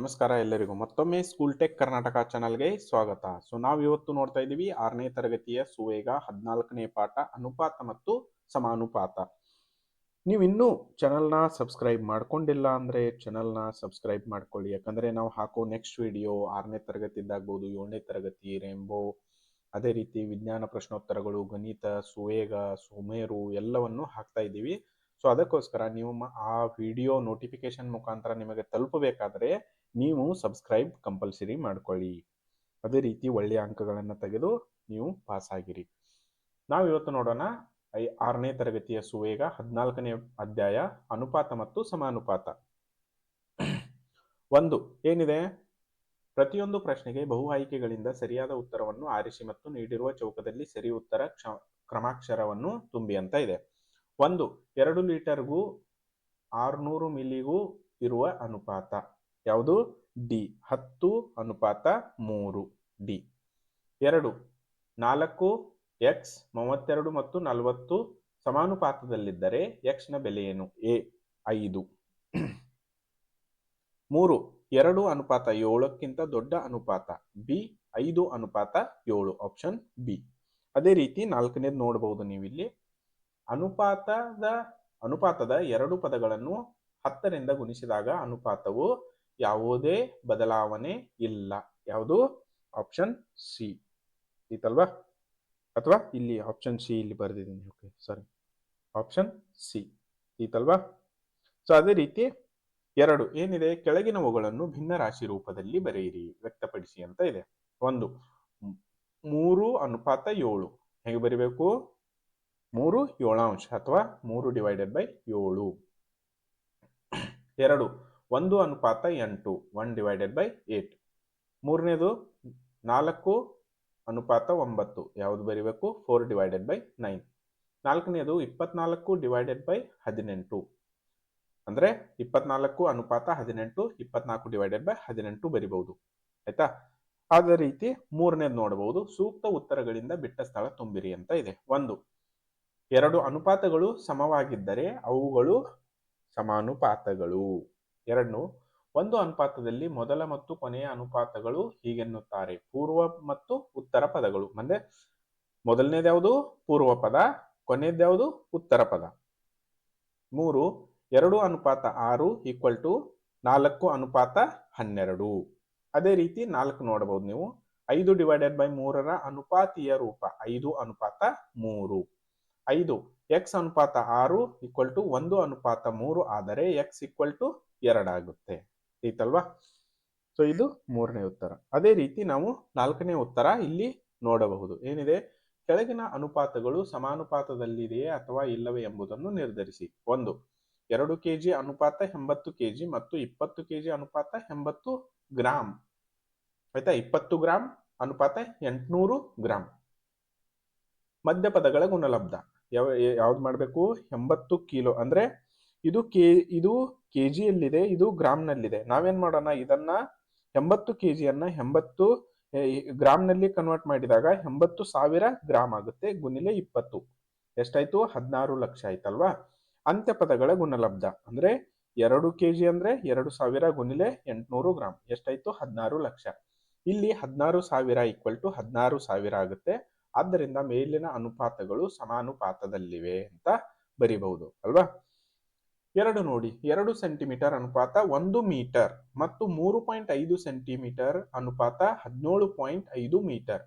ನಮಸ್ಕಾರ ಎಲ್ಲರಿಗೂ. ಮತ್ತೊಮ್ಮೆ ಸ್ಕೂಲ್ ಟೆಕ್ ಕರ್ನಾಟಕ ಚಾನಲ್ಗೆ ಸ್ವಾಗತ. ಸೊ ನಾವು ಇವತ್ತು ನೋಡ್ತಾ ಇದ್ದೀವಿ ಆರನೇ ತರಗತಿಯ ಸುವೇಗ ಹದಿನಾಲ್ಕನೇ ಪಾಠ ಅನುಪಾತ ಮತ್ತು ಸಮಾನುಪಾತ. ನೀವು ಇನ್ನೂ ಚಾನಲ್ನ ಸಬ್ಸ್ಕ್ರೈಬ್ ಮಾಡ್ಕೊಂಡಿಲ್ಲ ಅಂದರೆ ಚಾನಲ್ನ ಸಬ್ಸ್ಕ್ರೈಬ್ ಮಾಡ್ಕೊಳ್ಳಿ. ಯಾಕಂದರೆ ನಾವು ಹಾಕೋ ನೆಕ್ಸ್ಟ್ ವಿಡಿಯೋ ಆರನೇ ತರಗತಿದ್ದಾಗ್ಬೋದು ಏಳನೇ ತರಗತಿ ರೇಂಬೋ ಅದೇ ರೀತಿ ವಿಜ್ಞಾನ ಪ್ರಶ್ನೋತ್ತರಗಳು, ಗಣಿತ, ಸುವೇಗ, ಸುಮೇರು ಎಲ್ಲವನ್ನು ಹಾಕ್ತಾ ಇದ್ದೀವಿ. ಸೊ ಅದಕ್ಕೋಸ್ಕರ ನೀವು ಆ ವಿಡಿಯೋ ನೋಟಿಫಿಕೇಶನ್ ಮುಖಾಂತರ ನಿಮಗೆ ತಲುಪಬೇಕಾದ್ರೆ ನೀವು ಸಬ್ಸ್ಕ್ರೈಬ್ ಕಂಪಲ್ಸರಿ ಮಾಡ್ಕೊಳ್ಳಿ. ಅದೇ ರೀತಿ ಒಳ್ಳೆಯ ಅಂಕಗಳನ್ನು ತೆಗೆದು ನೀವು ಪಾಸ್ ಆಗಿರಿ. ನಾವು ಇವತ್ತು ನೋಡೋಣ ಐ ಆರನೇ ತರಗತಿಯ ಸುವೇಗ ಹದಿನಾಲ್ಕನೇ ಅಧ್ಯಾಯ ಅನುಪಾತ ಮತ್ತು ಸಮಾನುಪಾತ. ಒಂದು, ಏನಿದೆ? ಪ್ರತಿಯೊಂದು ಪ್ರಶ್ನೆಗೆ ಬಹು ಆಯ್ಕೆಗಳಿಂದ ಸರಿಯಾದ ಉತ್ತರವನ್ನು ಆರಿಸಿ ಮತ್ತು ನೀಡಿರುವ ಚೌಕದಲ್ಲಿ ಸರಿ ಉತ್ತರ ಕ್ಷ ಕ್ರಮಾಕ್ಷರವನ್ನು ತುಂಬಿ ಅಂತ ಇದೆ. ಒಂದು, ಎರಡು ಲೀಟರ್ಗೂ ಆರುನೂರು ಮಿಲಿಗೂ ಇರುವ ಅನುಪಾತ. ಯಾವುದು? ಡಿ. ಹತ್ತು ಅನುಪಾತ ಮೂರು. ಡಿ. ಎರಡು. ನಾಲ್ಕು ಎಕ್ಸ್ ಮೂವತ್ತೆರಡು ಮತ್ತು ನಲವತ್ತು ಸಮಾನುಪಾತದಲ್ಲಿದ್ದರೆ ಎಕ್ಸ್ನ ಬೆಲೆ ಏನು? ಎ. ಐದು. ಮೂರು. ಎರಡು ಅನುಪಾತ ಏಳಕ್ಕಿಂತ ದೊಡ್ಡ ಅನುಪಾತ. ಬಿ. ಐದು ಅನುಪಾತ ಏಳು. Option B. ಅದೇ ರೀತಿ ನಾಲ್ಕನೇದು ನೋಡಬಹುದು ನೀವಿಲ್ಲಿ. ಅನುಪಾತದ ಅನುಪಾತದ ಎರಡು ಪದಗಳನ್ನು ಹತ್ತರಿಂದ ಗುಣಿಸಿದಾಗ ಅನುಪಾತವು ಯಾವುದೇ ಬದಲಾವಣೆ ಇಲ್ಲ. ಯಾವುದು? ಆಪ್ಷನ್ ಸಿ ಇತ್ತಲ್ವಾ? ಅಥವಾ ಇಲ್ಲಿ ಆಪ್ಷನ್ ಸಿ ಇಲ್ಲಿ ಬರೆದಿದ್ದೀನಿ. ಓಕೆ ಸಾರಿ ಆಪ್ಷನ್ ಸಿ ಇತ್ತಲ್ವಾ? ಸೊ ಅದೇ ರೀತಿ ಎರಡು ಏನಿದೆ? ಕೆಳಗಿನವುಗಳನ್ನು ಭಿನ್ನ ರಾಶಿ ರೂಪದಲ್ಲಿ ಬರೆಯಿರಿ. ವ್ಯಕ್ತಪಡಿಸಿ ಅಂತ ಇದೆ. ಒಂದು ಮೂರು ಅನುಪಾತ ಏಳು. ಹೇಗೆ ಬರಿಬೇಕು? ಮೂರು ಏಳಾಂಶ ಅಥವಾ ಮೂರು ಡಿವೈಡೆಡ್ ಬೈ ಏಳು. ಎರಡು ಒಂದು ಅನುಪಾತ ಎಂಟು ಒನ್ ಡಿವೈಡೆಡ್ ಬೈ ಏಟ್ ಮೂರನೇದು ನಾಲ್ಕು ಅನುಪಾತ ಒಂಬತ್ತು. ಯಾವುದು ಬರೀಬೇಕು? ಫೋರ್ ಡಿವೈಡೆಡ್ ಬೈ ನೈನ್ ನಾಲ್ಕನೇದು ಇಪ್ಪತ್ನಾಲ್ಕು ಡಿವೈಡೆಡ್ ಬೈ ಹದಿನೆಂಟು. ಅಂದರೆ ಇಪ್ಪತ್ನಾಲ್ಕು ಅನುಪಾತ ಹದಿನೆಂಟು, ಇಪ್ಪತ್ನಾಲ್ಕು ಡಿವೈಡೆಡ್ ಬೈ ಹದಿನೆಂಟು ಬರಿಬಹುದು. ಆಯ್ತಾ? ಅದೇ ರೀತಿ ಮೂರನೇದು ನೋಡಬಹುದು ಸೂಕ್ತ ಉತ್ತರಗಳಿಂದ ಬಿಟ್ಟ ಸ್ಥಳ ತುಂಬಿರಿ ಅಂತ ಇದೆ. ಒಂದು, ಎರಡು ಅನುಪಾತಗಳು ಸಮವಾಗಿದ್ದರೆ ಅವುಗಳು ಸಮಾನುಪಾತಗಳು. ಎರಡನ್ನು ಒಂದು ಅನುಪಾತದಲ್ಲಿ ಮೊದಲ ಮತ್ತು ಕೊನೆಯ ಅನುಪಾತಗಳು ಹೀಗೆನ್ನುತ್ತಾರೆ. ಪೂರ್ವ ಮತ್ತು ಉತ್ತರ ಪದಗಳು. ಅಂದ್ರೆ ಮೊದಲನೇದ್ಯಾವುದು ಪೂರ್ವ ಪದ ಕೊನೆಯದ್ಯಾವುದು ಉತ್ತರ ಪದ. ಮೂರು, ಎರಡು ಅನುಪಾತ ಆರು ಈಕ್ವಲ್ ಟು ನಾಲ್ಕು ಅನುಪಾತ ಹನ್ನೆರಡು. ಅದೇ ರೀತಿ ನಾಲ್ಕು ನೋಡಬಹುದು ನೀವು. ಐದು ಡಿವೈಡೆಡ್ ಬೈ ಮೂರರ ಅನುಪಾತೀಯ ರೂಪ ಐದು ಅನುಪಾತ ಮೂರು. ಐದು, ಎಕ್ಸ್ ಅನುಪಾತ ಆರು ಈಕ್ವಲ್ ಟು ಒಂದು ಅನುಪಾತ ಮೂರು ಆದರೆ ಎಕ್ಸ್ ಈಕ್ವಲ್ ಟು ಎರಡಾಗುತ್ತೆ. ಐತಲ್ವಾ? ಸೊ ಇದು ಮೂರನೇ ಉತ್ತರ. ಅದೇ ರೀತಿ ನಾವು ನಾಲ್ಕನೇ ಉತ್ತರ ಇಲ್ಲಿ ನೋಡಬಹುದು. ಏನಿದೆ? ಕೆಳಗಿನ ಅನುಪಾತಗಳು ಸಮಾನುಪಾತದಲ್ಲಿದೆಯೇ ಅಥವಾ ಇಲ್ಲವೇ ಎಂಬುದನ್ನು ನಿರ್ಧರಿಸಿ. ಒಂದು, ಎರಡು ಕೆಜಿ ಅನುಪಾತ ಎಂಬತ್ತು ಕೆಜಿ ಮತ್ತು ಇಪ್ಪತ್ತು ಕೆಜಿ ಅನುಪಾತ ಎಂಬತ್ತು ಗ್ರಾಮ್ ಆಯ್ತಾ? ಇಪ್ಪತ್ತು ಗ್ರಾಮ್ ಅನುಪಾತ ಎಂಟುನೂರು ಗ್ರಾಮ್ ಮಧ್ಯಪದಗಳ ಗುಣಲಬ್ಧ. ಯಾವ, ಯಾವ್ದು ಮಾಡಬೇಕು? ಎಂಬತ್ತು ಕಿಲೋ. ಅಂದ್ರೆ ಇದು ಕೆ ಇದು ಕೆ ಜಿಯಲ್ಲಿದೆ ಇದು ಗ್ರಾಮ್ನಲ್ಲಿದೆ. ನಾವೇನ್ ಮಾಡೋಣ, ಇದನ್ನ ಎಂಬತ್ತು ಕೆ ಜಿಯನ್ನ ಎಂಬತ್ತು ಗ್ರಾಮ್ನಲ್ಲಿ ಕನ್ವರ್ಟ್ ಮಾಡಿದಾಗ ಎಂಬತ್ತು ಸಾವಿರ ಗ್ರಾಮ್ ಆಗುತ್ತೆ, ಗುಣಿಲೆ ಇಪ್ಪತ್ತು. ಎಷ್ಟಾಯ್ತು? ಹದಿನಾರು ಲಕ್ಷ ಆಯ್ತಲ್ವಾ? ಅಂತ್ಯ ಪದಗಳ ಗುಣಲಬ್ಧ. ಅಂದ್ರೆ ಎರಡು ಕೆ ಜಿ ಅಂದ್ರೆ ಎರಡು ಸಾವಿರ ಗುಣಿಲೆ ಎಂಟುನೂರು ಗ್ರಾಮ್. ಎಷ್ಟಾಯ್ತು? ಹದಿನಾರು ಲಕ್ಷ. ಇಲ್ಲಿ ಹದಿನಾರು ಸಾವಿರ ಈಕ್ವಲ್ ಟು ಹದಿನಾರು ಸಾವಿರ ಆಗುತ್ತೆ. ಆದ್ದರಿಂದ ಮೇಲಿನ ಅನುಪಾತಗಳು ಸಮಾನುಪಾತದಲ್ಲಿವೆ ಅಂತ ಬರಿಬಹುದು, ಅಲ್ವಾ? ಎರಡು ನೋಡಿ, ಎರಡು ಸೆಂಟಿಮೀಟರ್ ಅನುಪಾತ ಒಂದು ಮೀಟರ್ ಮತ್ತು ಮೂರು ಪಾಯಿಂಟ್ ಐದು ಸೆಂಟಿಮೀಟರ್ ಅನುಪಾತ ಹದಿನೇಳು ಪಾಯಿಂಟ್ ಐದು ಮೀಟರ್.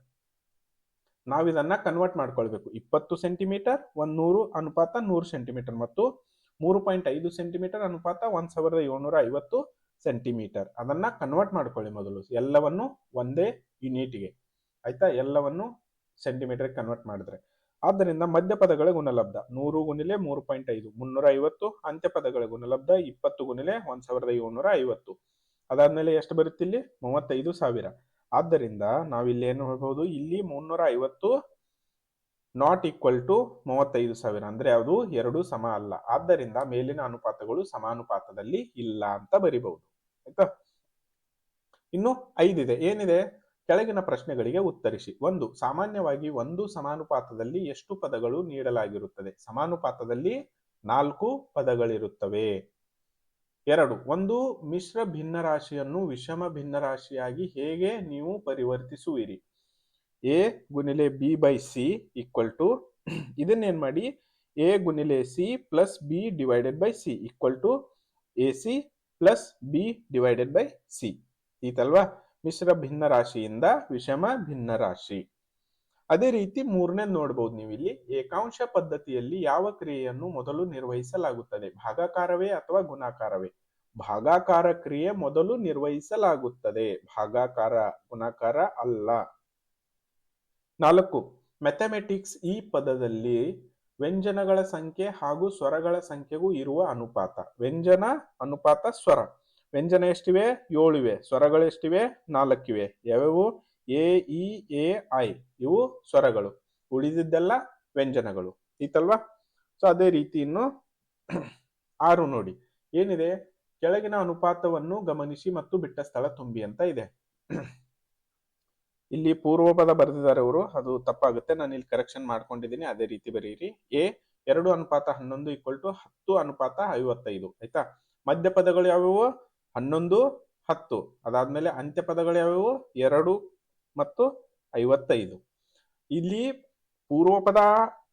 ನಾವಿದನ್ನ ಕನ್ವರ್ಟ್ ಮಾಡ್ಕೊಳ್ಬೇಕು. ಇಪ್ಪತ್ತು ಸೆಂಟಿಮೀಟರ್ ಒಂದ್ ನೂರು ಅನುಪಾತ ನೂರು ಸೆಂಟಿಮೀಟರ್ ಮತ್ತು ಮೂರು ಪಾಯಿಂಟ್ ಐದು ಸೆಂಟಿಮೀಟರ್ ಅನುಪಾತ ಒಂದ್ ಸಾವಿರದ ಏಳ್ನೂರ ಐವತ್ತು ಸೆಂಟಿಮೀಟರ್. ಅದನ್ನ ಕನ್ವರ್ಟ್ ಮಾಡ್ಕೊಳ್ಳಿ ಮೊದಲು. ಎಲ್ಲವನ್ನು ಒಂದೇ ಯೂನಿಟ್ಗೆ ಆಯ್ತಾ? ಎಲ್ಲವನ್ನು ಸೆಂಟಿಮೀಟರ್ ಕನ್ವರ್ಟ್ ಮಾಡಿದ್ರೆ. ಆದ್ದರಿಂದ ಮಧ್ಯಪದಗಳ ಗುಣಲಬ್ಧ ನೂರು ಗುಣಿಲೆ ಮೂರು ಪಾಯಿಂಟ್ ಐದು, ಮುನ್ನೂರ ಐವತ್ತು ಅಂತ್ಯಪದಗಳ ಗುಣಲಬ್ಧ ಇಪ್ಪತ್ತು ಗುಣಿಲೆ ಒಂದ್ ಸಾವಿರದ ಏಳ್ನೂರ ಐವತ್ತು. ಅದಾದ್ಮೇಲೆ ಎಷ್ಟು ಬರುತ್ತೆ ಇಲ್ಲಿ? ಮೂವತ್ತೈದು ಸಾವಿರ. ಆದ್ದರಿಂದ ನಾವಿಲ್ಲಿ ಏನು ಹೇಳ್ಬಹುದು ಇಲ್ಲಿ ಮುನ್ನೂರ ಐವತ್ತು ನಾಟ್ ಈಕ್ವಲ್ ಟು ಮೂವತ್ತೈದು ಸಾವಿರ. ಅಂದ್ರೆ ಯಾವುದು? ಎರಡು ಸಮ ಅಲ್ಲ. ಆದ್ದರಿಂದ ಮೇಲಿನ ಅನುಪಾತಗಳು ಸಮಾನುಪಾತದಲ್ಲಿ ಇಲ್ಲ ಅಂತ ಬರಿಬಹುದು. ಆಯ್ತಾ? ಇನ್ನು ಐದಿದೆ. ಏನಿದೆ? ಕೆಳಗಿನ ಪ್ರಶ್ನೆಗಳಿಗೆ ಉತ್ತರಿಸಿ. ಒಂದು, ಸಾಮಾನ್ಯವಾಗಿ ಒಂದು ಸಮಾನುಪಾತದಲ್ಲಿ ಎಷ್ಟು ಪದಗಳು ನೀಡಲಾಗಿರುತ್ತದೆ? ಸಮಾನುಪಾತದಲ್ಲಿ ನಾಲ್ಕು ಪದಗಳಿರುತ್ತವೆ. ಎರಡು, ಒಂದು ಮಿಶ್ರ ಭಿನ್ನರಾಶಿಯನ್ನು ವಿಷಮ ಭಿನ್ನರಾಶಿಯಾಗಿ ಹೇಗೆ ನೀವು ಪರಿವರ್ತಿಸುವಿರಿ? A ಗುಣಿಲೆ B by C equal to, ಇದನ್ನೇನು ಮಾಡಿ? A ಗುಣಿಲೆ C plus B divided by C equal to A C plus B divided by C. ಈತಲ್ವಾ? ಮಿಶ್ರ ಭಿನ್ನ ರಾಶಿಯಿಂದ ವಿಷಮ ಭಿನ್ನ ರಾಶಿ ಅದೇ ರೀತಿ ಮೂರನೇ ನೋಡಬಹುದು ನೀವು ಇಲ್ಲಿ. ಏಕಾಂಶ ಪದ್ಧತಿಯಲ್ಲಿ ಯಾವ ಕ್ರಿಯೆಯನ್ನು ಮೊದಲು ನಿರ್ವಹಿಸಲಾಗುತ್ತದೆ? ಭಾಗಾಕಾರವೇ ಅಥವಾ ಗುಣಾಕಾರವೇ? ಭಾಗಾಕಾರ ಕ್ರಿಯೆ ಮೊದಲು ನಿರ್ವಹಿಸಲಾಗುತ್ತದೆ. ಭಾಗಾಕಾರ, ಗುಣಾಕಾರ ಅಲ್ಲ. ನಾಲ್ಕು, ಮ್ಯಾಥಮೆಟಿಕ್ಸ್ ಈ ಪದದಲ್ಲಿ ವ್ಯಂಜನಗಳ ಸಂಖ್ಯೆ ಹಾಗೂ ಸ್ವರಗಳ ಸಂಖ್ಯೆಗೂ ಇರುವ ಅನುಪಾತ. ವ್ಯಂಜನ, ಅನುಪಾತ, ಸ್ವರ. ವ್ಯಂಜನ ಎಷ್ಟಿವೆ? ಏಳಿವೆ. ಸ್ವರಗಳು ಎಷ್ಟಿವೆ? ನಾಲ್ಕಿವೆ. ಯಾವ್ಯಾವು? A, E, A, I. ಇವು ಸ್ವರಗಳು. ಉಳಿದಿದ್ದೆಲ್ಲ ವ್ಯಂಜನಗಳು. ಇತ್ತಲ್ವಾ? ಸೊ ಅದೇ ರೀತಿ ಇನ್ನು ಆರು ನೋಡಿ. ಏನಿದೆ? ಕೆಳಗಿನ ಅನುಪಾತವನ್ನು ಗಮನಿಸಿ ಮತ್ತು ಬಿಟ್ಟ ಸ್ಥಳ ತುಂಬಿ ಅಂತ ಇದೆ. ಇಲ್ಲಿ ಪೂರ್ವ ಪದ ಬರೆದಿದ್ದಾರೆ ಅವರು. ಅದು ತಪ್ಪಾಗುತ್ತೆ. ನಾನು ಇಲ್ಲಿ ಕರೆಕ್ಷನ್ ಮಾಡ್ಕೊಂಡಿದ್ದೀನಿ. ಅದೇ ರೀತಿ ಬರೀರಿ. ಎ, ಎರಡು ಅನುಪಾತ ಹನ್ನೊಂದು ಈಕ್ವಲ್ ಟು ಹತ್ತು ಅನುಪಾತ ಐವತ್ತೈದು. ಆಯ್ತಾ? ಮಧ್ಯ ಪದಗಳು ಯಾವುವು ಹನ್ನೊಂದು, ಹತ್ತು. ಅದಾದ್ಮೇಲೆ ಅಂತ್ಯ ಪದಗಳು ಯಾವುವು ಎರಡು ಮತ್ತು ಐವತ್ತೈದು. ಇಲ್ಲಿ ಪೂರ್ವ ಪದ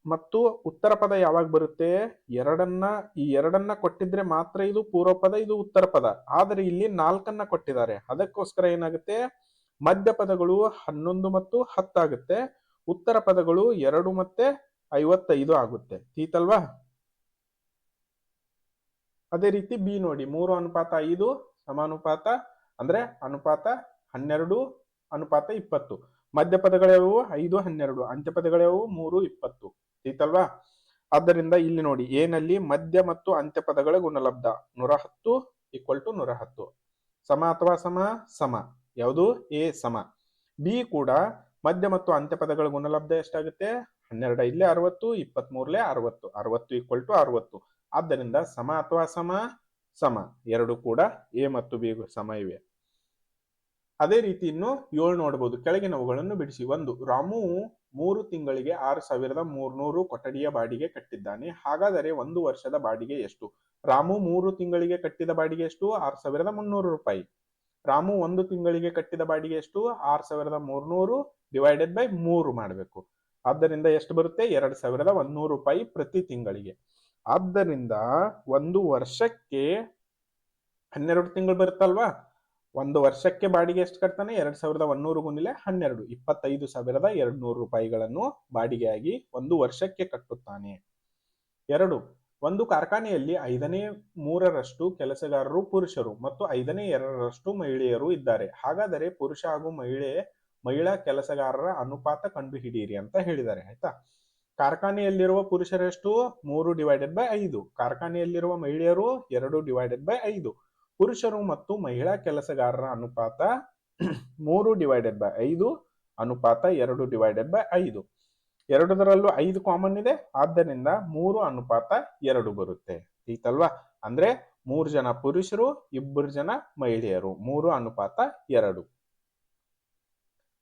ಮತ್ತು ಉತ್ತರ ಪದ ಯಾವಾಗ ಬರುತ್ತೆ? ಎರಡನ್ನ, ಈ ಎರಡನ್ನ ಕೊಟ್ಟಿದ್ರೆ ಮಾತ್ರ ಇದು ಪೂರ್ವ ಪದ ಇದು ಉತ್ತರ ಪದ. ಆದರೆ ಇಲ್ಲಿ ನಾಲ್ಕನ್ನ ಕೊಟ್ಟಿದ್ದಾರೆ. ಅದಕ್ಕೋಸ್ಕರ ಏನಾಗುತ್ತೆ? ಮಧ್ಯ ಪದಗಳು ಹನ್ನೊಂದು ಮತ್ತು ಹತ್ತಾಗುತ್ತೆ. ಉತ್ತರ ಪದಗಳು ಎರಡು ಮತ್ತೆ ಐವತ್ತೈದು ಆಗುತ್ತೆ. ತೀತಲ್ವಾ ಅದೇ ರೀತಿ ಬಿ ನೋಡಿ. ಮೂರು ಅನುಪಾತ ಐದು ಸಮಾನುಪಾತ ಅಂದ್ರೆ ಅನುಪಾತ ಹನ್ನೆರಡು, ಅನುಪಾತ ಇಪ್ಪತ್ತು. ಮಧ್ಯ ಪದಗಳ್ಯಾವು ಐದು, ಹನ್ನೆರಡು. ಅಂತ್ಯ ಪದಗಳ್ಯಾವು ಮೂರು, ಇಪ್ಪತ್ತು. ಐತಲ್ವಾ ಆದ್ದರಿಂದ ಇಲ್ಲಿ ನೋಡಿ ಏನಲ್ಲಿ ಮಧ್ಯ ಮತ್ತು ಅಂತ್ಯ ಪದಗಳ ಗುಣಲಬ್ಧ. ನೂರ ಹತ್ತು ಈಕ್ವಲ್ ಟು ನೂರ ಹತ್ತು. ಸಮ ಅಥವಾ ಸಮ ಸಮ. ಯಾವುದು? ಎ ಸಮ. ಬಿ ಕೂಡ ಮಧ್ಯ ಮತ್ತು ಅಂತ್ಯ ಪದಗಳ ಗುಣಲಬ್ಧ ಎಷ್ಟಾಗುತ್ತೆ? ಹನ್ನೆರಡು ಇಲ್ಲೇ ಅರವತ್ತು ಇಪ್ಪತ್ತ್ ಮೂರ್ಲೆ ಅರವತ್ತು. ಅರವತ್ತು ಈಕ್ವಲ್ ಟು ಅರವತ್ತು. ಆದ್ದರಿಂದ ಸಮ ಅಥವಾ ಸಮ ಸಮ. ಎರಡು ಕೂಡ ಎ ಮತ್ತು ಬಿ ಸಮ ಇವೆ. ಅದೇ ರೀತಿ ಇನ್ನು ಏಳು ನೋಡಬಹುದು ಕೆಳಗಿನವುಗಳನ್ನು ಬಿಡಿಸಿ. ಒಂದು, ರಾಮು ಮೂರು ತಿಂಗಳಿಗೆ ಆರು ಸಾವಿರದ ಮೂರ್ನೂರು ಕೊಠಡಿಯ ಬಾಡಿಗೆ ಕಟ್ಟಿದ್ದಾನೆ. ಹಾಗಾದರೆ ಒಂದು ವರ್ಷದ ಬಾಡಿಗೆ ಎಷ್ಟು? ರಾಮು ಮೂರು ತಿಂಗಳಿಗೆ ಕಟ್ಟಿದ ಬಾಡಿಗೆ ಎಷ್ಟು? ಆರು ಸಾವಿರದ ಮುನ್ನೂರು ರೂಪಾಯಿ. ರಾಮು ಒಂದು ತಿಂಗಳಿಗೆ ಕಟ್ಟಿದ ಬಾಡಿಗೆ ಎಷ್ಟು? ಆರು ಸಾವಿರದ ಮೂರ್ನೂರು ಡಿವೈಡೆಡ್ ಬೈ ಮೂರು ಮಾಡಬೇಕು. ಆದ್ದರಿಂದ ಎಷ್ಟು ಬರುತ್ತೆ? ಎರಡು ಸಾವಿರದ ಒಂದೂರು ರೂಪಾಯಿ ಪ್ರತಿ ತಿಂಗಳಿಗೆ. ಆದ್ದರಿಂದ ಒಂದು ವರ್ಷಕ್ಕೆ ಹನ್ನೆರಡು ತಿಂಗಳು ಬರುತ್ತಲ್ವಾ? ಒಂದು ವರ್ಷಕ್ಕೆ ಬಾಡಿಗೆ ಎಷ್ಟು ಕಟ್ತಾನೆ? ಎರಡ್ ಸಾವಿರದ ಒನ್ನೂರು ಗುಣಿಲೆ ಹನ್ನೆರಡು. ಇಪ್ಪತ್ತೈದು ಸಾವಿರದ ಎರಡ್ ನೂರು ರೂಪಾಯಿಗಳನ್ನು ಬಾಡಿಗೆಯಾಗಿ ಒಂದು ವರ್ಷಕ್ಕೆ ಕಟ್ಟುತ್ತಾನೆ. ಎರಡು, ಒಂದು ಕಾರ್ಖಾನೆಯಲ್ಲಿ ಐದನೇ ಮೂರರಷ್ಟು ಕೆಲಸಗಾರರು ಪುರುಷರು ಮತ್ತು ಐದನೇ ಎರಡರಷ್ಟು ಮಹಿಳೆಯರು ಇದ್ದಾರೆ. ಹಾಗಾದರೆ ಪುರುಷ ಹಾಗೂ ಮಹಿಳೆ, ಮಹಿಳಾ ಕೆಲಸಗಾರರ ಅನುಪಾತ ಕಂಡುಹಿಡಿಯಿರಿ ಅಂತ ಹೇಳಿದ್ದಾರೆ, ಆಯ್ತಾ? ಕಾರ್ಖಾನೆಯಲ್ಲಿರುವ ಪುರುಷರಷ್ಟು ಮೂರು ಡಿವೈಡೆಡ್ ಬೈ ಐದು. ಕಾರ್ಖಾನೆಯಲ್ಲಿರುವ ಮಹಿಳೆಯರು ಎರಡು ಡಿವೈಡೆಡ್ ಬೈ ಐದು. ಪುರುಷರು ಮತ್ತು ಮಹಿಳಾ ಕೆಲಸಗಾರರ ಅನುಪಾತ ಮೂರು ಡಿವೈಡೆಡ್ ಬೈ ಐದು, ಅನುಪಾತ ಎರಡು ಡಿವೈಡೆಡ್ ಬೈ ಐದು. ಎರಡರಲ್ಲೂ ಐದು ಕಾಮನ್ ಇದೆ. ಆದ್ದರಿಂದ ಮೂರು ಅನುಪಾತ ಎರಡು ಬರುತ್ತೆ. ಈತಲ್ವಾ ಅಂದ್ರೆ ಮೂರು ಜನ ಪುರುಷರು, ಇಬ್ಬರು ಜನ ಮಹಿಳೆಯರು. ಮೂರು ಅನುಪಾತ ಎರಡು.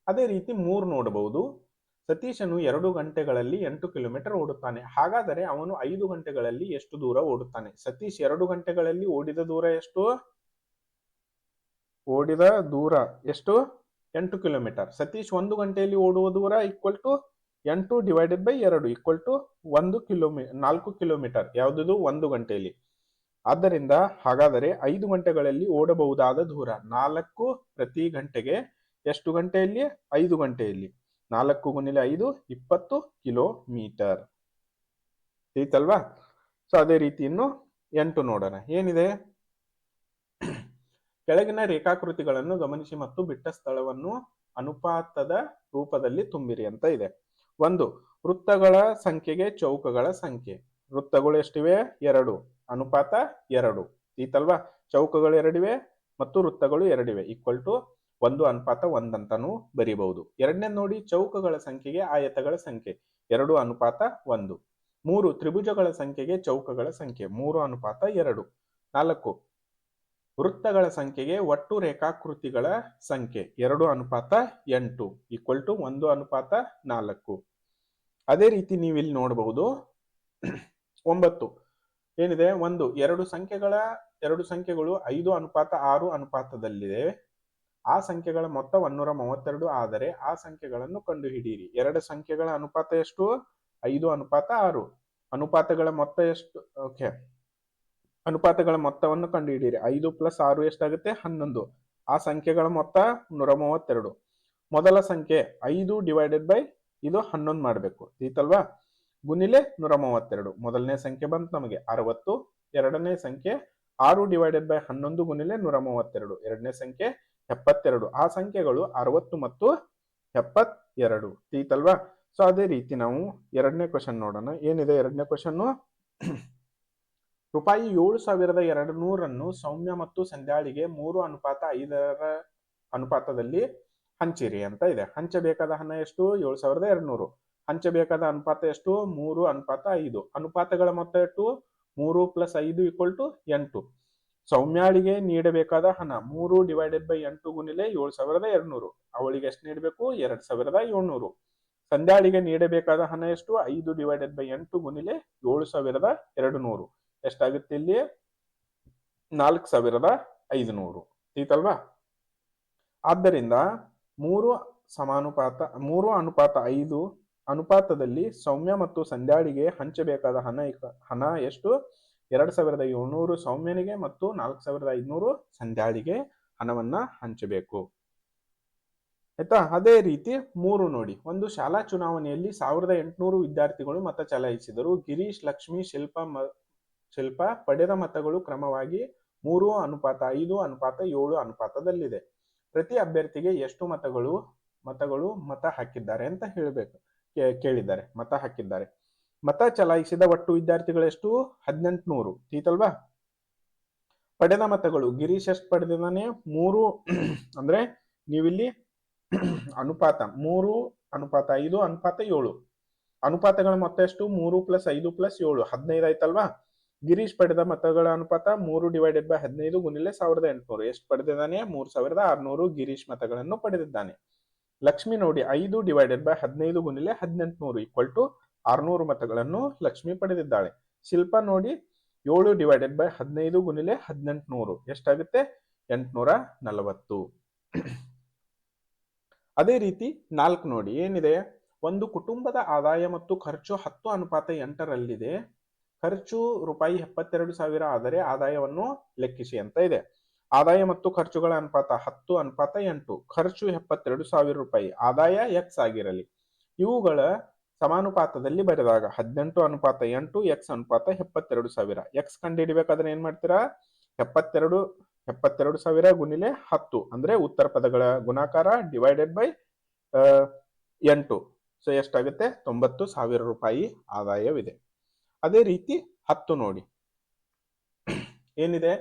ಅದೇ ರೀತಿ ಮೂರು ನೋಡಬಹುದು. ಸತೀಶನು ಎರಡು ಗಂಟೆಗಳಲ್ಲಿ ಎಂಟು ಕಿಲೋಮೀಟರ್ ಓಡುತ್ತಾನೆ. ಹಾಗಾದರೆ ಅವನು ಐದು ಗಂಟೆಗಳಲ್ಲಿ ಎಷ್ಟು ದೂರ ಓಡುತ್ತಾನೆ? ಸತೀಶ್ ಎರಡು ಗಂಟೆಗಳಲ್ಲಿ ಓಡಿದ ದೂರ ಎಷ್ಟು? ಓಡಿದ ದೂರ ಎಷ್ಟು? ಎಂಟು ಕಿಲೋಮೀಟರ್. ಸತೀಶ್ ಒಂದು ಗಂಟೆಯಲ್ಲಿ ಓಡುವ ದೂರ ಈಕ್ವಲ್ ಟು ಎಂಟು ಡಿವೈಡೆಡ್ ಬೈ ಎರಡು ಈಕ್ವಲ್ ಟು ಒಂದು ಕಿಲೋಮೀ ನಾಲ್ಕು ಕಿಲೋಮೀಟರ್. ಯಾವುದು ಒಂದು ಗಂಟೆಯಲ್ಲಿ. ಆದ್ದರಿಂದ ಹಾಗಾದರೆ ಐದು ಗಂಟೆಗಳಲ್ಲಿ ಓಡಬಹುದಾದ ದೂರ ನಾಲ್ಕು ಪ್ರತಿ ಗಂಟೆಗೆ ಎಷ್ಟು ಗಂಟೆಯಲ್ಲಿ? ಐದು ಗಂಟೆಯಲ್ಲಿ. ನಾಲ್ಕು ಗುಣಿಲೆ ಐದು, ಇಪ್ಪತ್ತು ಕಿಲೋಮೀಟರ್. ಐತಲ್ವಾ ಸೊ ಅದೇ ರೀತಿ ಇನ್ನು ಎಂಟು ನೋಡೋಣ. ಏನಿದೆ? ಕೆಳಗಿನ ರೇಖಾಕೃತಿಗಳನ್ನು ಗಮನಿಸಿ ಮತ್ತು ಬಿಟ್ಟ ಸ್ಥಳವನ್ನು ಅನುಪಾತದ ರೂಪದಲ್ಲಿ ತುಂಬಿರಿ ಅಂತ ಇದೆ. ಒಂದು, ವೃತ್ತಗಳ ಸಂಖ್ಯೆಗೆ ಚೌಕಗಳ ಸಂಖ್ಯೆ. ವೃತ್ತಗಳು ಎಷ್ಟಿವೆ? ಎರಡು. ಅನುಪಾತ ಎರಡು. ಈತಲ್ವಾ ಚೌಕಗಳು ಎರಡಿವೆ ಮತ್ತು ವೃತ್ತಗಳು ಎರಡಿವೆ. ಈಕ್ವಲ್ ಟು ಒಂದು ಅನುಪಾತ ಒಂದಂತನೂ ಬರೀಬಹುದು. ಎರಡನೇ ನೋಡಿ ಚೌಕಗಳ ಸಂಖ್ಯೆಗೆ ಆಯತಗಳ ಸಂಖ್ಯೆ. ಎರಡು ಅನುಪಾತ ಒಂದು. ಮೂರು ತ್ರಿಭುಜಗಳ ಸಂಖ್ಯೆಗೆ ಚೌಕಗಳ ಸಂಖ್ಯೆ. ಮೂರು ಅನುಪಾತ ಎರಡು. ನಾಲ್ಕು ವೃತ್ತಗಳ ಸಂಖ್ಯೆಗೆ ಒಟ್ಟು ರೇಖಾಕೃತಿಗಳ ಸಂಖ್ಯೆ. ಎರಡು ಅನುಪಾತ ಎಂಟು ಈಕ್ವಲ್ ಟು ಒಂದು ಅನುಪಾತ ನಾಲ್ಕು. ಅದೇ ರೀತಿ ನೀವು ಇಲ್ಲಿ ನೋಡಬಹುದು ಒಂಬತ್ತು. ಏನಿದೆ? ಒಂದು. ಎರಡು ಸಂಖ್ಯೆಗಳ, ಎರಡು ಸಂಖ್ಯೆಗಳು ಐದು ಅನುಪಾತ ಆರು ಅನುಪಾತದಲ್ಲಿದೆ. ಆ ಸಂಖ್ಯೆಗಳ ಮೊತ್ತ ಒನ್ನೂರ ಮೂವತ್ತೆರಡು ಆದರೆ ಆ ಸಂಖ್ಯೆಗಳನ್ನು ಕಂಡುಹಿಡಿಯಿರಿ. ಎರಡು ಸಂಖ್ಯೆಗಳ ಅನುಪಾತ ಎಷ್ಟು? ಐದು ಅನುಪಾತ ಆರು. ಅನುಪಾತಗಳ ಮೊತ್ತ ಎಷ್ಟು? ಓಕೆ. ಅನುಪಾತಗಳ ಮೊತ್ತವನ್ನು ಕಂಡುಹಿಡಿಯಿರಿ. ಐದು ಪ್ಲಸ್ ಆರು ಎಷ್ಟಾಗುತ್ತೆ? ಹನ್ನೊಂದು. ಆ ಸಂಖ್ಯೆಗಳ ಮೊತ್ತ ನೂರ ಮೂವತ್ತೆರಡು ಮೊದಲ ಸಂಖ್ಯೆ ಐದು ಡಿವೈಡೆಡ್ ಬೈ ಇದು ಹನ್ನೊಂದು ಮಾಡಬೇಕು. ಈತಲ್ವಾ ಗುಣಿಲೆ ನೂರ ಮೂವತ್ತೆರಡು ಮೊದಲನೇ ಸಂಖ್ಯೆ ಬಂತು ನಮಗೆ ಅರವತ್ತು. ಎರಡನೇ ಸಂಖ್ಯೆ ಆರು ಡಿವೈಡೆಡ್ ಬೈ ಹನ್ನೊಂದು ಗುಣಿಲೆ ನೂರ ಮೂವತ್ತೆರಡು ಎರಡನೇ ಸಂಖ್ಯೆ ಎಪ್ಪತ್ತೆರಡು. ಆ ಸಂಖ್ಯೆಗಳು ಅರವತ್ತು ಮತ್ತು ಎಪ್ಪತ್ತೆರಡು. ತೀತಲ್ವಾ ಸೊ ಅದೇ ರೀತಿ ನಾವು ಎರಡನೇ ಕ್ವಶನ್ ನೋಡೋಣ. ಏನಿದೆ ಎರಡನೇ ಕ್ವಶನ್ ರೂಪಾಯಿ ಏಳು ಸಾವಿರದ ಎರಡು ನೂರನ್ನು ಸೌಮ್ಯ ಮತ್ತು ಸಂಧ್ಯಾಳಿಗೆ ಮೂರು ಅನುಪಾತ ಐದರ ಅನುಪಾತದಲ್ಲಿ ಹಂಚಿರಿ ಅಂತ ಇದೆ. ಹಂಚಬೇಕಾದ ಹಣ ಎಷ್ಟು? ಏಳು ಸಾವಿರದ ಎರಡು ನೂರು ಹಂಚಬೇಕಾದ ಅನುಪಾತ ಎಷ್ಟು? ಮೂರು ಅನುಪಾತ ಐದು. ಅನುಪಾತಗಳ ಮೊತ್ತ ಎಷ್ಟು? ಮೂರು ಪ್ಲಸ್ ಐದು ಈಕ್ವಲ್ ಟು ಎಂಟು. ಸೌಮ್ಯಾಳಿಗೆ ನೀಡಬೇಕಾದ ಹಣ ಮೂರು ಡಿವೈಡೆಡ್ ಬೈ ಎಂಟು ಗುಣಿಲೆ ಏಳು ಸಾವಿರದ ಎರಡ್ನೂರು. ಅವಳಿಗೆ ಎಷ್ಟು ನೀಡಬೇಕು? ಎರಡ್ ಸಾವಿರದ ಏಳ್ನೂರು. ಸಂಧ್ಯಾಳಿಗೆ ನೀಡಬೇಕಾದ ಹಣ ಎಷ್ಟು? ಐದು ಡಿವೈಡೆಡ್ ಬೈ ಎಂಟು ಗುಣಿಲೆ ಏಳು ಸಾವಿರದ ಎರಡು ನೂರು ಎಷ್ಟಾಗುತ್ತೆ ಇಲ್ಲಿ? ನಾಲ್ಕು ಸಾವಿರದ ಐದುನೂರು. ಈತಲ್ವಾ ಆದ್ದರಿಂದ ಮೂರು ಸಮಾನುಪಾತ, ಮೂರು ಅನುಪಾತ ಐದು ಅನುಪಾತದಲ್ಲಿ ಸೌಮ್ಯ ಮತ್ತು ಸಂಧ್ಯಾಳಿಗೆ ಹಂಚಬೇಕಾದ ಹಣ ಹಣ ಎಷ್ಟು? ಎರಡ್ ಸಾವಿರದ ಏಳ್ನೂರು ಸೌಮ್ಯನಿಗೆ ಮತ್ತು ನಾಲ್ಕು ಸಾವಿರದ ಐದುನೂರು ಸಂಧ್ಯಾಳಿಗೆ ಹಣವನ್ನ ಹಂಚಬೇಕು. ಆಯ್ತಾ? ಅದೇ ರೀತಿ ಮೂರು ನೋಡಿ. ಒಂದು, ಶಾಲಾ ಚುನಾವಣೆಯಲ್ಲಿ ಸಾವಿರದ ಎಂಟುನೂರು ವಿದ್ಯಾರ್ಥಿಗಳು ಮತ ಚಲಾಯಿಸಿದರು. ಗಿರೀಶ್, ಲಕ್ಷ್ಮಿ, ಶಿಲ್ಪ ಮ- ಶಿಲ್ಪ ಪಡೆದ ಮತಗಳು ಕ್ರಮವಾಗಿ ಮೂರು ಅನುಪಾತ, ಐದು ಅನುಪಾತ, ಏಳು ಅನುಪಾತದಲ್ಲಿದೆ. ಪ್ರತಿ ಅಭ್ಯರ್ಥಿಗೆ ಎಷ್ಟು ಮತಗಳು ಮತಗಳು ಮತ ಹಾಕಿದ್ದಾರೆ ಅಂತ ಹೇಳಬೇಕು. ಕೇಳಿದ್ದಾರೆ. ಮತ ಹಾಕಿದ್ದಾರೆ. ಮತ ಚಲಾಯಿಸಿದ ಒಟ್ಟು ವಿದ್ಯಾರ್ಥಿಗಳೆಷ್ಟು? ಹದಿನೆಂಟುನೂರು. ತೀತಲ್ವಾ ಪಡೆದ ಮತಗಳು. ಗಿರೀಶ್ ಎಷ್ಟು ಪಡೆದಿದ್ದಾನೆ? ಮೂರು, ಅಂದ್ರೆ ನೀವಿಲ್ಲಿ ಅನುಪಾತ. ಮೂರು, ಅನುಪಾತ ಐದು, ಅನುಪಾತ ಏಳು. ಅನುಪಾತಗಳ ಮೊತ್ತ ಎಷ್ಟು? ಮೂರು ಪ್ಲಸ್ ಐದು ಪ್ಲಸ್ ಏಳು. ಹದಿನೈದು ಆಯ್ತಲ್ವಾ? ಗಿರೀಶ್ ಪಡೆದ ಮತಗಳ ಅನುಪಾತ ಮೂರು ಡಿವೈಡೆಡ್ ಬೈ ಹದಿನೈದು ಗುಣಿಲೆ ಸಾವಿರದ ಎಂಟುನೂರು. ಎಷ್ಟು ಪಡೆದಿದ್ದಾನೆ? ಮೂರು ಸಾವಿರದ ಆರುನೂರು ಗಿರೀಶ್ ಮತಗಳನ್ನು ಪಡೆದಿದ್ದಾನೆ. ಲಕ್ಷ್ಮಿ ನೋಡಿ. ಐದು ಡಿವೈಡೆಡ್ ಬೈ ಹದಿನೈದು ಗುಣಿಲೆ ಹದಿನೆಂಟುನೂರು. ಈಕ್ವಲ್ ಟು ಆರುನೂರು ಮತಗಳನ್ನು ಲಕ್ಷ್ಮಿ ಪಡೆದಿದ್ದಾಳೆ. ಶಿಲ್ಪ ನೋಡಿ, ಏಳು ಡಿವೈಡೆಡ್ ಬೈ ಹದಿನೈದು ಗುಣಿಲೆ ಹದಿನೆಂಟುನೂರು. ಎಷ್ಟಾಗುತ್ತೆ? ಎಂಟುನೂರ ನಲವತ್ತು. ಅದೇ ರೀತಿ ನಾಲ್ಕು ನೋಡಿ, ಏನಿದೆ? ಒಂದು ಕುಟುಂಬದ ಆದಾಯ ಮತ್ತು ಖರ್ಚು ಹತ್ತು ಅನುಪಾತ ಎಂಟರಲ್ಲಿದೆ. ಖರ್ಚು ರೂಪಾಯಿ ಎಪ್ಪತ್ತೆರಡು ಸಾವಿರ, ಆದರೆ ಆದಾಯವನ್ನು ಲೆಕ್ಕಿಸಿ ಅಂತ ಇದೆ. ಆದಾಯ ಮತ್ತು ಖರ್ಚುಗಳ ಅನುಪಾತ ಹತ್ತು, ಅನುಪಾತ ಎಂಟು. ಖರ್ಚು ಎಪ್ಪತ್ತೆರಡು ಸಾವಿರ ರೂಪಾಯಿ, ಆದಾಯ ಎಕ್ಸ್ ಆಗಿರಲಿ. ಇವುಗಳ ಸಮಾನುಪಾತದಲ್ಲಿ ಬರೆದಾಗ ಹದಿನೆಂಟು ಅನುಪಾತ ಎಂಟು ಎಕ್ಸ್ ಅನುಪಾತ ಎಪ್ಪತ್ತೆರಡು ಸಾವಿರ. ಎಕ್ಸ್ ಕಂಡುಹಿಡಿಬೇಕಾದ್ರೆ ಏನ್ ಮಾಡ್ತೀರಾ? ಎಪ್ಪತ್ತೆರಡು ಎಪ್ಪತ್ತೆರಡು ಸಾವಿರ ಗುಣಿಲೆ ಹತ್ತು. ಅಂದ್ರೆ ಉತ್ತರ ಪದಗಳ ಗುಣಾಕಾರ ಡಿವೈಡೆಡ್ ಬೈ ಎಂಟು. ಸೊ ಎಷ್ಟಾಗುತ್ತೆ? ತೊಂಬತ್ತು ಸಾವಿರ ರೂಪಾಯಿ ಆದಾಯವಿದೆ. ಅದೇ ರೀತಿ ಹತ್ತು ನೋಡಿ. ಏನಿದೆ?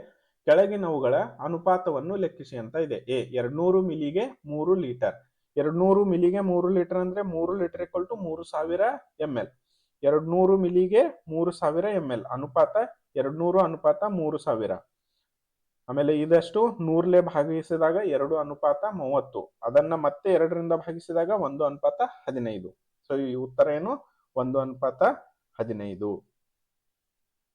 ಕೆಳಗಿನವುಗಳ ಅನುಪಾತವನ್ನು ಲೆಕ್ಕಿಸಿ ಅಂತ ಇದೆ. ಎ, ಎರಡ್ನೂರು ಮಿಲಿಗೆ ಮೂರು ಲೀಟರ್. ಎರಡ್ನೂರು ಮಿಲಿಗೆ ಮೂರು ಲೀಟರ್ ಅಂದ್ರೆ ಮೂರು ಲೀಟರ್ ಇಕ್ವಲ್ ಟು ಮೂರು ಸಾವಿರ ಎಂ ಎಲ್ ಎರಡ್ನೂರು ಮಿಲಿಗೆ ಮೂರು ಸಾವಿರ ಎಂ ಎಲ್ ಅನುಪಾತ ಎರಡ್ನೂರು, ಅನುಪಾತ ಮೂರು ಸಾವಿರ. ಆಮೇಲೆ ಇದಷ್ಟು ನೂರ್ಲೆ ಭಾಗಿಸಿದಾಗ ಎರಡು, ಅನುಪಾತ ಮೂವತ್ತು. ಅದನ್ನ ಮತ್ತೆ ಎರಡರಿಂದ ಭಾಗಿಸಿದಾಗ ಒಂದು, ಅನುಪಾತ ಹದಿನೈದು. ಸೊ ಈ ಉತ್ತರ ಏನು? ಒಂದು, ಅನುಪಾತ ಹದಿನೈದು.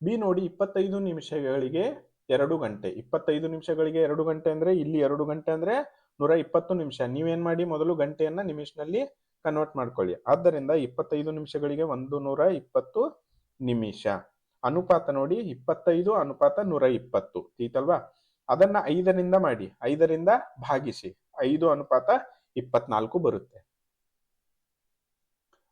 ಬಿ ನೋಡಿ, ಇಪ್ಪತ್ತೈದು ನಿಮಿಷಗಳಿಗೆ ಎರಡು ಗಂಟೆ. ಇಪ್ಪತ್ತೈದು ನಿಮಿಷಗಳಿಗೆ ಎರಡು ಗಂಟೆ ಅಂದ್ರೆ ಇಲ್ಲಿ ಎರಡು ಗಂಟೆ ಅಂದ್ರೆ ನೂರ ಇಪ್ಪತ್ತು ನಿಮಿಷ. ನೀವೇನ್ ಮಾಡಿ ಮೊದಲು ಗಂಟೆಯನ್ನ ನಿಮಿಷನಲ್ಲಿ ಕನ್ವರ್ಟ್ ಮಾಡ್ಕೊಳ್ಳಿ. ಆದ್ದರಿಂದ ಇಪ್ಪತ್ತೈದು ನಿಮಿಷಗಳಿಗೆ ಒಂದು ನೂರ ಇಪ್ಪತ್ತು ನಿಮಿಷ. ಅನುಪಾತ ನೋಡಿ, ಇಪ್ಪತ್ತೈದು, ಅನುಪಾತ ನೂರ ಇಪ್ಪತ್ತು ತೀತಲ್ವಾ ಅದನ್ನ ಐದರಿಂದ ಮಾಡಿ. ಐದರಿಂದ ಭಾಗಿಸಿ. ಐದು, ಅನುಪಾತ ಇಪ್ಪತ್ನಾಲ್ಕು ಬರುತ್ತೆ.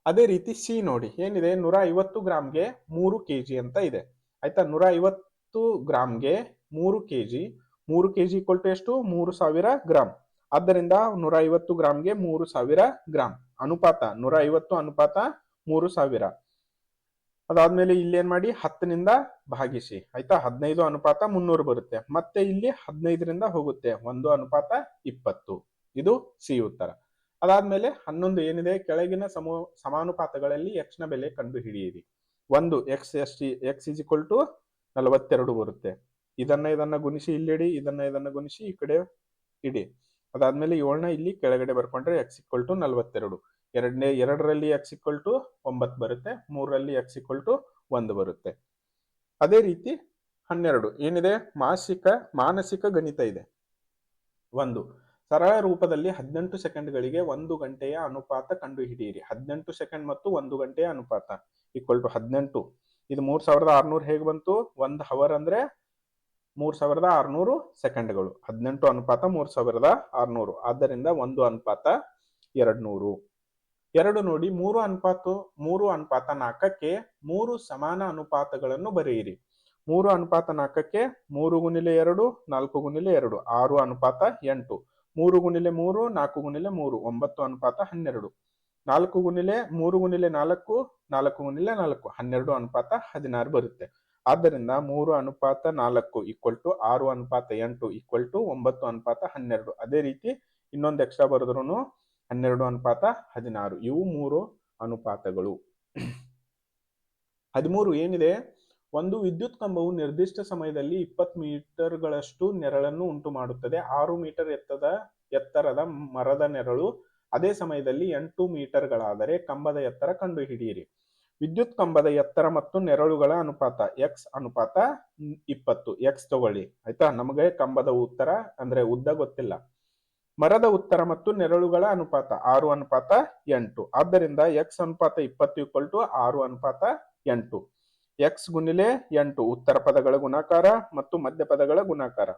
ಅದೇ ರೀತಿ ಸಿ ನೋಡಿ. ಏನಿದೆ? ನೂರ ಐವತ್ತು ಗ್ರಾಮ್ಗೆ ಮೂರು ಕೆಜಿ ಅಂತ ಇದೆ. ಆಯ್ತಾ? ನೂರ ಐವತ್ತು ಗ್ರಾಮ್ಗೆ ಮೂರು ಕೆಜಿ. ಮೂರು ಕೆಜಿ ಇಕ್ವಲ್ ಟು ಎಷ್ಟು? ಮೂರು ಸಾವಿರ ಗ್ರಾಮ್. ಆದ್ದರಿಂದ ನೂರ ಐವತ್ತು ಗ್ರಾಮ್ಗೆ ಮೂರು ಸಾವಿರ ಗ್ರಾಮ್. ಅನುಪಾತ ನೂರ ಐವತ್ತು ಅನುಪಾತ ಮೂರು ಸಾವಿರ. ಅದಾದ್ಮೇಲೆ ಇಲ್ಲಿ ಏನ್ ಮಾಡಿ? ಹತ್ತಿನಿಂದ ಭಾಗಿಸಿ. ಆಯ್ತಾ? ಹದಿನೈದು ಅನುಪಾತ ಮುನ್ನೂರು ಬರುತ್ತೆ. ಮತ್ತೆ ಇಲ್ಲಿ ಹದಿನೈದರಿಂದ ಹೋಗುತ್ತೆ. ಒಂದು ಅನುಪಾತ ಇಪ್ಪತ್ತು. ಇದು ಸಿ ಉತ್ತರ. ಅದಾದ್ಮೇಲೆ ಹನ್ನೊಂದು ಏನಿದೆ? ಕೆಳಗಿನ ಸಮೂ, ಸಮಾನುಪಾತಗಳಲ್ಲಿ ಎಕ್ಸ್ನ ಬೆಲೆ ಕಂಡು ಹಿಡಿಯಿರಿ ಒಂದು x as x is equal to ನಲವತ್ತೆರಡು ಬರುತ್ತೆ. ಇದನ್ನ ಇದನ್ನ ಗುಣಿಸಿ ಇಲ್ಲಿಡಿ. ಇದನ್ನ ಇದನ್ನ ಗುಣಿಸಿ ಈ ಕಡೆ ಇಡಿ. ಅದಾದ್ಮೇಲೆ ಏಳ್ನ ಇಲ್ಲಿ ಕೆಳಗಡೆ ಬರ್ಕೊಂಡ್ರೆ ಎಕ್ಸ್ ಇಕ್ವಲ್ ಟು ನಲವತ್ತೆರಡು. ಎರಡನೇ, ಎರಡರಲ್ಲಿ ಎಕ್ಸ್ ಇಕ್ವಲ್ ಟು ಒಂಬತ್ತು ಬರುತ್ತೆ, ಮೂರರಲ್ಲಿ ಎಕ್ಸ್ ಇಕ್ವಲ್ ಟು ಒಂದು ಬರುತ್ತೆ. ಅದೇ ರೀತಿ ಹನ್ನೆರಡು. ಏನಿದೆ? ಮಾಸಿಕ, ಮಾನಸಿಕ ಗಣಿತ ಇದೆ. ಒಂದು. ಸರಳ ರೂಪದಲ್ಲಿ ಹದಿನೆಂಟು ಸೆಕೆಂಡ್ಗಳಿಗೆ ಒಂದು ಗಂಟೆಯ ಅನುಪಾತ ಕಂಡುಹಿಡಿಯಿರಿ. ಹದಿನೆಂಟು ಸೆಕೆಂಡ್ ಮತ್ತು ಒಂದು ಗಂಟೆಯ ಅನುಪಾತ ಈಕ್ವಲ್ ಟು ಹದಿನೆಂಟು. ಇದು ಮೂರ್ ಸಾವಿರದ ಆರ್ನೂರು ಹೇಗೆ ಬಂತು? ಒಂದು ಹವರ್ ಅಂದ್ರೆ ಮೂರ್ ಸಾವಿರದ ಆರುನೂರು ಸೆಕೆಂಡ್ಗಳು ಹದಿನೆಂಟು ಅನುಪಾತ ಮೂರು ಸಾವಿರದ ಆರುನೂರು. ಆದ್ದರಿಂದ ಒಂದು ಅನುಪಾತ ಎರಡ್ ನೂರು ಎರಡು ನೋಡಿ, ಮೂರು ಅನುಪಾತ ಮೂರು ಅನುಪಾತ ನಾಲ್ಕಕ್ಕೆ ಮೂರು ಸಮಾನ ಅನುಪಾತಗಳನ್ನು ಬರೆಯಿರಿ. ಮೂರು ಅನುಪಾತ ನಾಲ್ಕಕ್ಕೆ ಮೂರು ಗುಣಿಲೆ ಎರಡು, ನಾಲ್ಕು ಗುಣಿಲೆ ಎರಡು, ಆರು ಅನುಪಾತ ಎಂಟು. ಮೂರು ಗುಣಿಲೆ ಮೂರು, ನಾಲ್ಕು ಗುಣಿಲೆ ಮೂರು, ಒಂಬತ್ತು ಅನುಪಾತ ಹನ್ನೆರಡು. ನಾಲ್ಕು ಗುಣಿಲೆ ಮೂರು ಗುಣಿಲೆ ನಾಲ್ಕು ನಾಲ್ಕು ಗುಣಿಲೆ ನಾಲ್ಕು, ಹನ್ನೆರಡು ಅನುಪಾತ ಹದಿನಾರು ಬರುತ್ತೆ. ಆದ್ದರಿಂದ ಮೂರು ಅನುಪಾತ ನಾಲ್ಕು ಈಕ್ವಲ್ ಟು ಆರು ಅನುಪಾತ ಎಂಟು ಈಕ್ವಲ್ ಟು ಒಂಬತ್ತು ಅನುಪಾತ ಹನ್ನೆರಡು. ಅದೇ ರೀತಿ ಇನ್ನೊಂದು ಎಕ್ಸ್ಟ್ರಾ ಬರೆದ್ರು ಹನ್ನೆರಡು ಅನುಪಾತ ಹದಿನಾರು. ಇವು ಮೂರು ಅನುಪಾತಗಳು. ಹದಿಮೂರು ಏನಿದೆ? ಒಂದು ವಿದ್ಯುತ್ ಕಂಬವು ನಿರ್ದಿಷ್ಟ ಸಮಯದಲ್ಲಿ ಇಪ್ಪತ್ತು ಮೀಟರ್ಗಳಷ್ಟು ನೆರಳನ್ನು ಉಂಟು ಮಾಡುತ್ತದೆ ಆರು ಮೀಟರ್ ಎತ್ತದ, ಎತ್ತರದ ಮರದ ನೆರಳು ಅದೇ ಸಮಯದಲ್ಲಿ ಎಂಟು ಮೀಟರ್ಗಳಾದರೆ ಕಂಬದ ಎತ್ತರ ಕಂಡುಹಿಡಿಯಿರಿ. ವಿದ್ಯುತ್ ಕಂಬದ ಎತ್ತರ ಮತ್ತು ನೆರಳುಗಳ ಅನುಪಾತ ಎಕ್ಸ್ ಅನುಪಾತ ಇಪ್ಪತ್ತು. ಎಕ್ಸ್ ತಗೊಳ್ಳಿ. ಆಯ್ತಾ? ನಮಗೆ ಕಂಬದ ಉತ್ತರ ಅಂದ್ರೆ ಉದ್ದ ಗೊತ್ತಿಲ್ಲ. ಮರದ ಉತ್ತರ ಮತ್ತು ನೆರಳುಗಳ ಅನುಪಾತ, ಆರು ಅನುಪಾತ ಎಂಟು. ಆದ್ದರಿಂದ ಎಕ್ಸ್ ಅನುಪಾತ ಇಪ್ಪತ್ತು ಈಕ್ವಲ್ ಟು ಆರು ಅನುಪಾತ ಎಂಟು. ಎಕ್ಸ್ ಗುಣಿಲೆ ಎಂಟು. ಉತ್ತರ ಪದಗಳ ಗುಣಾಕಾರ ಮತ್ತು ಮಧ್ಯ ಪದಗಳ ಗುಣಾಕಾರ.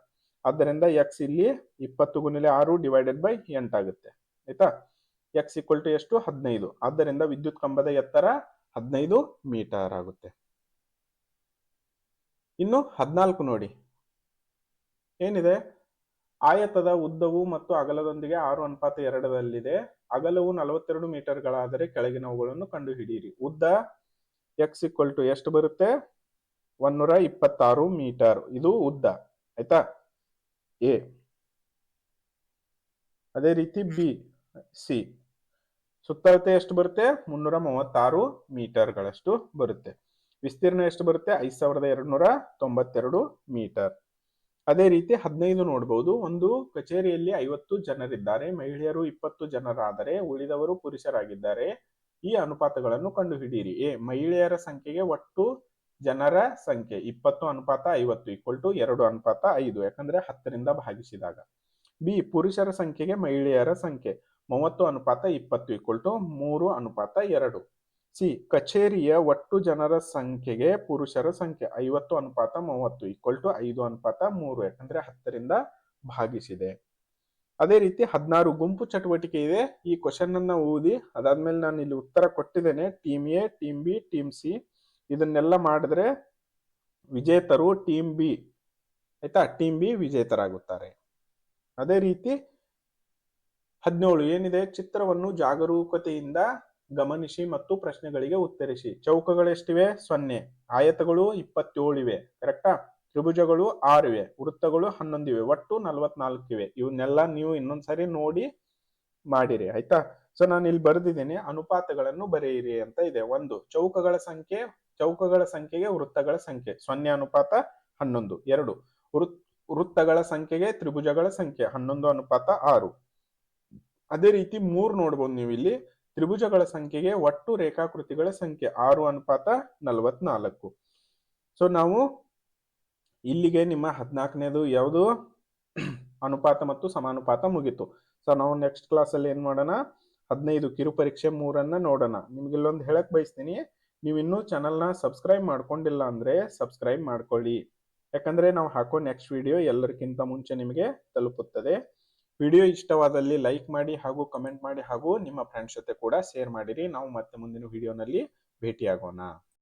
ಆದ್ದರಿಂದ ಎಕ್ಸ್ ಇಲ್ಲಿ ಇಪ್ಪತ್ತು ಗುಣಿಲೆ ಆರು ಡಿವೈಡೆಡ್ ಬೈ ಎಂಟಾಗುತ್ತೆ ಆಯ್ತಾ? ಎಕ್ಸ್ ಈಕ್ವಲ್ ಟು ಎಷ್ಟು? ಹದಿನೈದು. ಆದ್ದರಿಂದ ವಿದ್ಯುತ್ ಕಂಬದ ಎತ್ತರ ಹದಿನೈದು ಮೀಟರ್ ಆಗುತ್ತೆ. ಇನ್ನು ಹದಿನಾಲ್ಕು ನೋಡಿ. ಏನಿದೆ? ಆಯತದ ಉದ್ದವು ಮತ್ತು ಅಗಲದೊಂದಿಗೆ ಆರು ಅನುಪಾತ ಎರಡರಲ್ಲಿದೆ. ಅಗಲವು ನಲವತ್ತೆರಡು ಮೀಟರ್ಗಳಾದರೆ ಕೆಳಗಿನವುಗಳನ್ನು ಕಂಡುಹಿಡಿಯಿರಿ. ಉದ್ದ ಎಕ್ಸ್ ಈಕ್ವಲ್ ಟು ಎಷ್ಟು ಬರುತ್ತೆ? ಒಂದೂರ ಇಪ್ಪತ್ತಾರು ಮೀಟರ್. ಇದು ಉದ್ದ. ಆಯ್ತಾ? ಎ. ಅದೇ ರೀತಿ ಬಿ, ಸಿ. ಸುತ್ತಳತೆ ಎಷ್ಟು ಬರುತ್ತೆ? ಮುನ್ನೂರ ಮೂವತ್ತಾರು ಮೀಟರ್ಗಳಷ್ಟು ಬರುತ್ತೆ. ವಿಸ್ತೀರ್ಣ ಎಷ್ಟು ಬರುತ್ತೆ? ಐದು ಸಾವಿರದ ಎರಡ್ನೂರ ತೊಂಬತ್ತೆರಡು ಮೀಟರ್. ಅದೇ ರೀತಿ ಹದಿನೈದು ನೋಡಬಹುದು ಒಂದು ಕಚೇರಿಯಲ್ಲಿ ಐವತ್ತು ಜನರಿದ್ದಾರೆ. ಮಹಿಳೆಯರು ಇಪ್ಪತ್ತು ಜನರಾದರೆ ಉಳಿದವರು ಪುರುಷರಾಗಿದ್ದಾರೆ. ಈ ಅನುಪಾತಗಳನ್ನು ಕಂಡುಹಿಡಿಯಿರಿ. ಎ, ಮಹಿಳೆಯರ ಸಂಖ್ಯೆಗೆ ಒಟ್ಟು ಜನರ ಸಂಖ್ಯೆ. ಇಪ್ಪತ್ತು ಅನುಪಾತ ಐವತ್ತು ಈಕ್ವಲ್ ಟು ಎರಡು ಅನುಪಾತ ಐದು, ಯಾಕಂದ್ರೆ ಹತ್ತರಿಂದ ಭಾಗಿಸಿದಾಗ. ಬಿ, ಪುರುಷರ ಸಂಖ್ಯೆಗೆ ಮಹಿಳೆಯರ ಸಂಖ್ಯೆ. ಮೂವತ್ತು ಅನುಪಾತ ಇಪ್ಪತ್ತು ಈಕ್ವಲ್ ಟು ಮೂರು ಅನುಪಾತ ಎರಡು. ಸಿ, ಕಚೇರಿಯ ಒಟ್ಟು ಜನರ ಸಂಖ್ಯೆಗೆ ಪುರುಷರ ಸಂಖ್ಯೆ ಐವತ್ತು ಅನುಪಾತ ಮೂವತ್ತು ಈಕ್ವಲ್ ಟು ಐದು ಅನುಪಾತ ಮೂರು ಯಾಕಂದ್ರೆ ಹತ್ತರಿಂದ ಭಾಗಿಸಿದೆ. ಅದೇ ರೀತಿ ಹದಿನಾರು ಗುಂಪು ಚಟುವಟಿಕೆ ಇದೆ. ಈ ಕ್ವಶನ್ ಅನ್ನ ಓದಿ ಅದಾದ್ಮೇಲೆ ನಾನು ಇಲ್ಲಿ ಉತ್ತರ ಕೊಟ್ಟಿದ್ದೇನೆ. Team A team B team C ಇದನ್ನೆಲ್ಲ ಮಾಡಿದ್ರೆ ವಿಜೇತರು ಟೀಮ್ ಬಿ ಆಯ್ತಾ? ಟೀಮ್ ಬಿ ವಿಜೇತರಾಗುತ್ತಾರೆ. ಅದೇ ರೀತಿ ಹದಿನೇಳು, ಏನಿದೆ? ಚಿತ್ರವನ್ನು ಜಾಗರೂಕತೆಯಿಂದ ಗಮನಿಸಿ ಮತ್ತು ಪ್ರಶ್ನೆಗಳಿಗೆ ಉತ್ತರಿಸಿ. ಚೌಕಗಳೆಷ್ಟಿವೆ? ಸೊನ್ನೆ. ಆಯತಗಳು ಇಪ್ಪತ್ತೇಳಿವೆ. ಕರೆಕ್ಟಾ? ತ್ರಿಭುಜಗಳು ಆರಿವೆ. ವೃತ್ತಗಳು ಹನ್ನೊಂದಿವೆ. ಒಟ್ಟು ನಲವತ್ನಾಲ್ಕಿವೆ. ಇವನ್ನೆಲ್ಲ ನೀವು ಇನ್ನೊಂದ್ಸರಿ ನೋಡಿ ಮಾಡಿರಿ. ಆಯ್ತಾ? ಸೊ ನಾನು ಇಲ್ಲಿ ಬರೆದಿದ್ದೀನಿ. ಅನುಪಾತಗಳನ್ನು ಬರೆಯಿರಿ ಅಂತ ಇದೆ. ಒಂದು, ಚೌಕಗಳ ಸಂಖ್ಯೆ, ಚೌಕಗಳ ಸಂಖ್ಯೆಗೆ ವೃತ್ತಗಳ ಸಂಖ್ಯೆ. ಸೊನ್ನೆ ಅನುಪಾತ, ಹನ್ನೊಂದು. ಎರಡು, ವೃತ್, ವೃತ್ತಗಳ ಸಂಖ್ಯೆಗೆ ತ್ರಿಭುಜಗಳ ಸಂಖ್ಯೆ. ಹನ್ನೊಂದು ಅನುಪಾತ, ಆರು. ಅದೇ ರೀತಿ ಮೂರ್ ನೋಡ್ಬೋದು ನೀವು ಇಲ್ಲಿ ತ್ರಿಭುಜಗಳ ಸಂಖ್ಯೆಗೆ ಒಟ್ಟು ರೇಖಾಕೃತಿಗಳ ಸಂಖ್ಯೆ ಆರು ಅನುಪಾತ ನಲವತ್ನಾಲ್ಕು. ಸೊ ನಾವು ಇಲ್ಲಿಗೆ ನಿಮ್ಮ ಹದಿನಾಲ್ಕನೇದು ಯಾವುದು? ಅನುಪಾತ ಮತ್ತು ಸಮಾನುಪಾತ ಮುಗಿತು. ಸೊ ನಾವು ನೆಕ್ಸ್ಟ್ ಕ್ಲಾಸಲ್ಲಿ ಏನು ಮಾಡೋಣ? ಹದಿನೈದು ಕಿರು ಪರೀಕ್ಷೆ ಮೂರನ್ನ ನೋಡೋಣ. ನಿಮ್ಗೆ ಇಲ್ಲೊಂದು ಹೇಳಕ್ ಬಯಸ್ತೀನಿ. ನೀವು ಇನ್ನೂ ಚಾನಲ್ನ ಸಬ್ಸ್ಕ್ರೈಬ್ ಮಾಡ್ಕೊಂಡಿಲ್ಲ ಅಂದ್ರೆ ಸಬ್ಸ್ಕ್ರೈಬ್ ಮಾಡ್ಕೊಳ್ಳಿ. ಯಾಕಂದ್ರೆ ನಾವು ಹಾಕೋ ನೆಕ್ಸ್ಟ್ ವಿಡಿಯೋ ಎಲ್ಲರಿಗಿಂತ ಮುಂಚೆ ನಿಮಗೆ ತಲುಪುತ್ತದೆ. ವಿಡಿಯೋ ಇಷ್ಟವಾದಲ್ಲಿ ಲೈಕ್ ಮಾಡಿ ಹಾಗೂ ಕಮೆಂಟ್ ಮಾಡಿ ಹಾಗೂ ನಿಮ್ಮ ಫ್ರೆಂಡ್ಸ್ ಜೊತೆ ಕೂಡ ಶೇರ್ ಮಾಡಿರಿ. ನಾವು ಮತ್ತೆ ಮುಂದಿನ ವಿಡಿಯೋನಲ್ಲಿ ಭೇಟಿಯಾಗೋಣ.